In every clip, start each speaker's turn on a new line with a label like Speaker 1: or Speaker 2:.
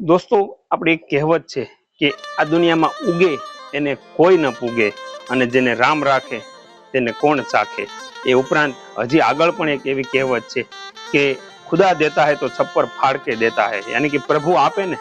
Speaker 1: દોસ્તો, આપણી એક કહેવત છે કે આ દુનિયામાં ઉગે એને કોઈ ન પૂગે અને જેને રામ રાખે તેને કોણ ચાખે? એ ઉપરાંત હજી આગળ પણ એક એવી કહેવત છે કે ખુદા દેતા હે તો છપ્પર ફાડ કે દેતા હે. યાની કે પ્રભુ આપે ને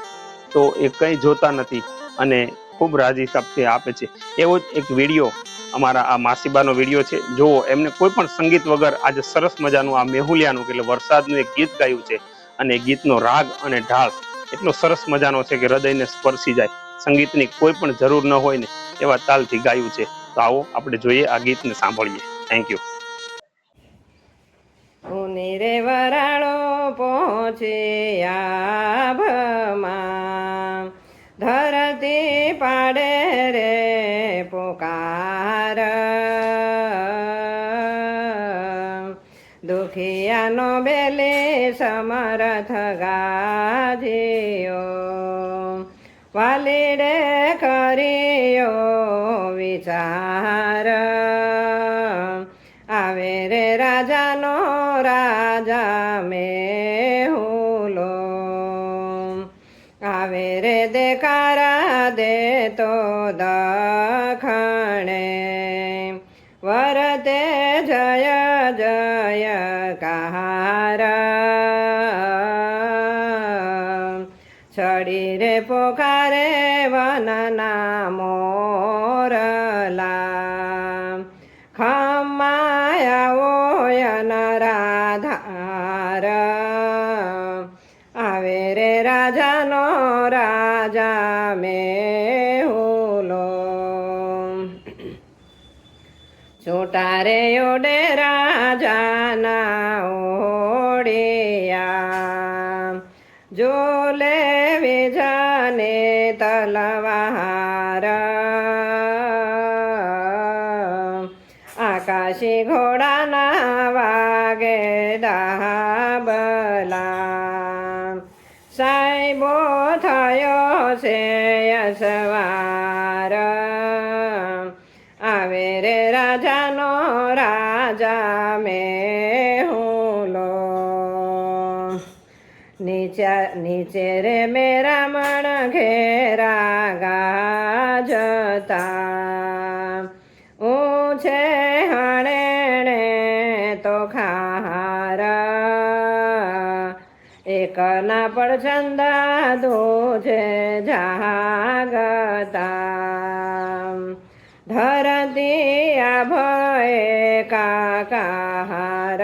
Speaker 1: તો એ કંઈ જોતા નથી અને ખૂબ રાજી સાબથી આપે છે. એવો જ એક વીડિયો અમારા આ માસીબાનો વીડિયો છે. જુઓ, એમને કોઈ પણ સંગીત વગર આજે સરસ મજાનું આ મેહુલિયાનું એટલે વરસાદનું એક ગીત ગાયું છે અને ગીતનો રાગ અને ઢાળ એટલો સરસ મજાનો છે કે હૃદયને સ્પર્શી જાય. સંગીતની કોઈ પણ જરૂર ન હોય ને એવા તાલથી ગાયું છે. તો આવો આપણે જોઈએ આ ગીતને સાંભળીએ. થેન્ક યુ
Speaker 2: રે વરાળો પહોંચે ધરતી પાડે રે પુકાર. દુખિયાનો બેલે સમરથ ગાજ્યો. વાલીડે કર્યો વિચાર. આવે રે રાજાનો રાજા મેહુલો. આવે રે દેકારા તો દખણે. વરતે જય જય કાર છડી રે પોકારે વનના મોરલા ખમાયા ઓય રાધાર. રાજા હોલો. છોટા રે ઓડે રાજાના ઓડિયા. જો લે વિજાને તલવાર. આકાશી ઘોડાના વાગે ડાબલા. સાહેબો થયો છે યસવાર આવે રે રાજાનો રાજા મેહુલો નીચે નીચે રે મેરામણ ઘેરા ગાજતા ઊંચે એક ના પડછંદા છે જાગતા. ધરતી આભય કાકાર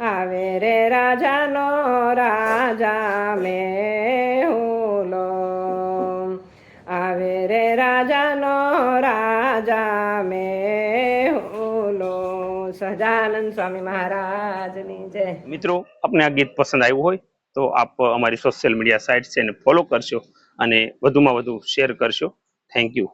Speaker 2: આવે રે રાજાનો રાજા મેહુલો રાજા ઓલો સહજાનંદ સ્વામી મહારાજની જય.
Speaker 1: મિત્રો, આપને આ ગીત પસંદ આવ્યું હોય તો આપ અમારી સોશિયલ મીડિયા સાઇટ છે એને ફોલો કરશો અને વધુમાં વધુ શેર કરશો. Thank you